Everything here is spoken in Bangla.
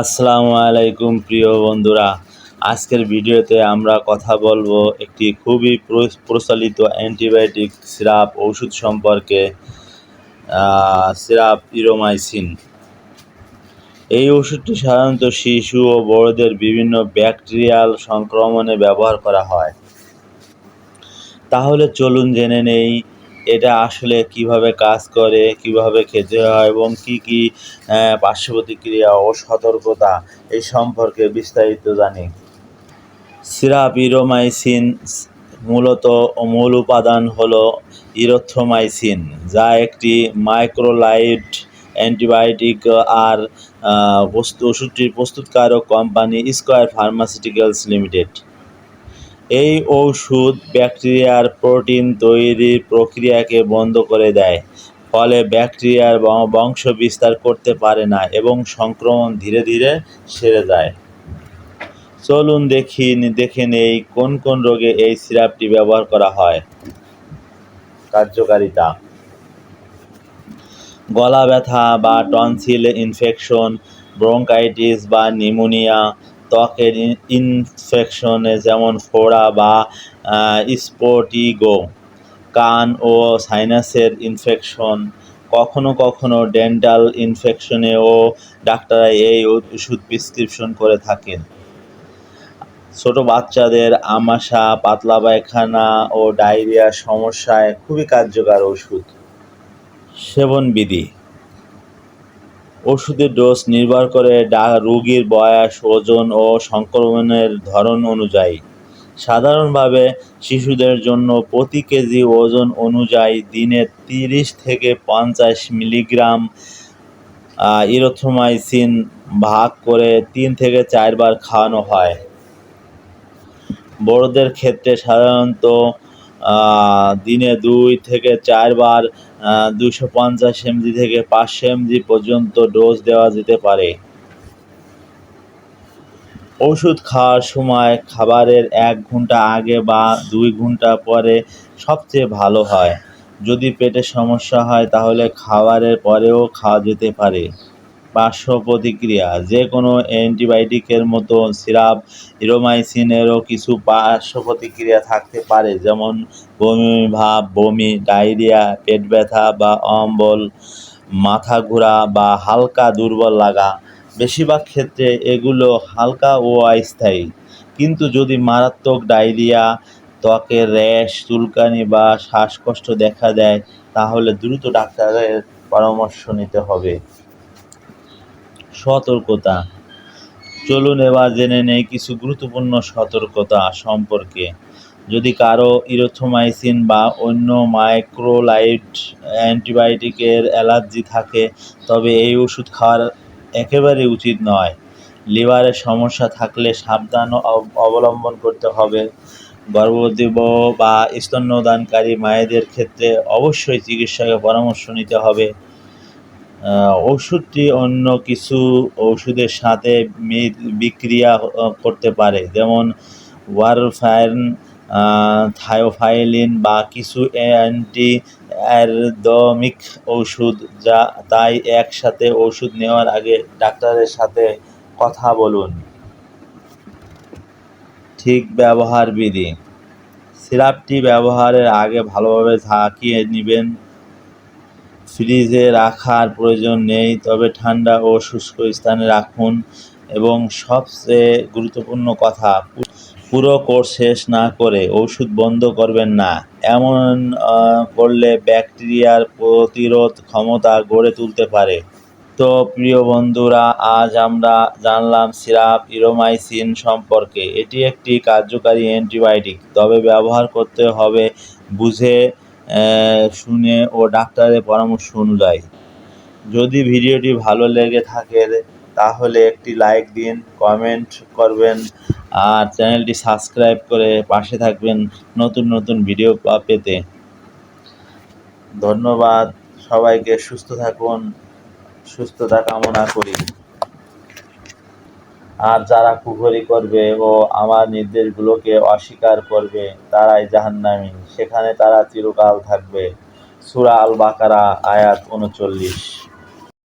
আসসালামু আলাইকুম প্রিয় বন্ধুরা। আজকের ভিডিওতে আমরা কথা বলব একটি খুবই প্র- প্রচলিত অ্যান্টিবায়োটিক সিরাপ ওষুধ সম্পর্কে সিরাপ ইরোমাইসিন। এই ওষুধটি সাধারণত শিশু ও বড়দের বিভিন্ন ব্যাকটেরিয়াল সংক্রমণে ব্যবহার করা হয়। তাহলে চলুন জেনে নেই এটা আসলে কীভাবে কাজ করে, কীভাবে খেতে হয় এবং কি কি পার্শ্ব প্রতিক্রিয়া ও সতর্কতা এই সম্পর্কে বিস্তারিত জানি। সিরাপ ইরোমাইসিন মূলত মূল উপাদান হল ইরোথ্রোমাইসিন, যা একটি মাইক্রোলাইট অ্যান্টিবায়োটিক আর ওষুধটির প্রস্তুতকারক কোম্পানি স্কোয়ার ফার্মাসিউটিক্যালস লিমিটেড। এই ঔষধ ব্যাকটেরিয়ার প্রোটিন তৈরির প্রক্রিয়াকে বন্ধ করে দেয়, ফলে ব্যাকটেরিয়ার বংশ বিস্তার করতে পারে না এবং সংক্রমণ ধীরে ধীরে সেরে যায়। চলুন দেখি, দেখে নেই কোন কোন রোগে এই সিরাপটি ব্যবহার করা হয়। কার্যকারিতা। গলা ব্যথা বা টনসিল ইনফেকশন ব্রঙ্কাইটিস বা নিউমোনিয়া ত্বকের ইনফেকশনে যেমন ফোড়া বা স্পোটিগো, কান ও সাইনাসের ইনফেকশন কখনো কখনো ডেন্টাল ইনফেকশনেও ডাক্তাররা এই ওষুধ প্রেসক্রিপশন করে থাকেন। ছোট বাচ্চাদের আমাশা, পাতলা পায়খানা ও ডায়রিয়া সমস্যায় খুবই কার্যকর ওষুধ। সেবন বিধি ওষুধের ডোজ নির্ভর করে রোগীর বয়স, ওজন ও সংক্রমণের ধরন অনুযায়ী। সাধারণভাবে শিশুদের জন্য প্রতি কেজি ওজন অনুযায়ী দিনে তিরিশ থেকে পঞ্চাশ মিলিগ্রাম ইরোথ্রোমাইসিন ভাগ করে তিন থেকে চারবার খাওয়ানো হয়। বড়দের ক্ষেত্রে সাধারণত দিনে দুই থেকে চারবার দুশো পঞ্চাশ এমজি থেকে পাঁচশো এমজি পর্যন্ত ডোজ দেওয়া যেতে পারে। ওষুধ খাওয়ার সময় খাবারের এক ঘণ্টা আগে বা দুই ঘণ্টা পরে সবচেয়ে ভালো হয়। যদি পেটে সমস্যা হয়, তাহলে খাবারের পরেও খাওয়া যেতে পারে। পার্শ্ব প্রতিক্রিয়া যে কোনো অ্যান্টিবায়োটিকের মতো সিরাপ ইরোমাইসিনেরও কিছু পার্শ্ব প্রতিক্রিয়া থাকতে পারে, যেমন বমি, ভাব, বমি, ডায়রিয়া, পেট ব্যথা বা অম্বল, মাথা ঘোরা বা হালকা দুর্বল লাগা। বেশিরভাগ ক্ষেত্রে এগুলো হালকা ও অস্থায়ী। কিন্তু যদি মারাত্মক ডায়রিয়া ত্বকের র্যাশ, চুলকানি বা শ্বাসকষ্ট দেখা দেয়, তাহলে দ্রুত ডাক্তারের পরামর্শ নিতে হবে। সতর্কতা। চলুন এবার জেনে নেই কিছু গুরুত্বপূর্ণ সতর্কতা সম্পর্কে। যদি কারও ইরোথোমাইসিন বা অন্য মাইক্রোলাইট অ্যান্টিবায়োটিকের অ্যালার্জি থাকে, তবে এই ওষুধ খাওয়ার একেবারেই উচিত নয়। লিভারের সমস্যা থাকলে সাবধান অব- অবলম্বন করতে হবে। গর্ভবতী বা স্তন্যদানকারী মায়েদের ক্ষেত্রে অবশ্যই চিকিৎসকের পরামর্শ নিতে হবে। ওষুধটি অন্য কিছু ওষুধের সাথে বিক্রিয়া করতে পারে। যেমন ওয়ারফাইন থায়োফাইলিন বা কিছু অ্যান্টি অ্যারদমিক ওষুধ যা তাই একসাথে ওষুধ নেওয়ার আগে ডাক্তারের সাথে কথা বলুন। ঠিক ব্যবহার বিধি সিরাপটি ব্যবহারের আগে ভালোভাবে ঝাঁকিয়ে নেবেন। ফ্রিজে রাখার প্রয়োজন নেই, তবে ঠান্ডা ও শুষ্ক স্থানে রাখুন। এবং সবচেয়ে গুরুত্বপূর্ণ কথা, পুরো কোর্স শেষ না করে ওষুধ বন্ধ করবেন না। এমন করলে ব্যাকটেরিয়ার প্রতিরোধ ক্ষমতা গড়ে তুলতে পারে। তো প্রিয় বন্ধুরা, আজ আমরা জানলাম সিরাপ ইরোমাইসিন সম্পর্কে। এটি একটি কার্যকারী অ্যান্টিবায়োটিক, তবে ব্যবহার করতে হবে বুঝে শুনে ও ডাক্তারের পরামর্শ অনুযায়ী। যদি ভিডিওটি ভালো লেগে থাকে, তাহলে একটি লাইক দিন কমেন্ট করবেন, আর চ্যানেলটি সাবস্ক্রাইব করে পাশে থাকবেন নতুন নতুন ভিডিও পেতে। ধন্যবাদ, সবাইকে সুস্থ থাকুন, সুস্থতা কামনা করি। আর যারা কুফরি করবে ও আমার নির্দেশগুলোকে অস্বীকার করবে, তারাই জাহান্নামী। সেখানে তারা চিরকাল থাকবে। সুরা আল বাকারা আয়াত উনচল্লিশ।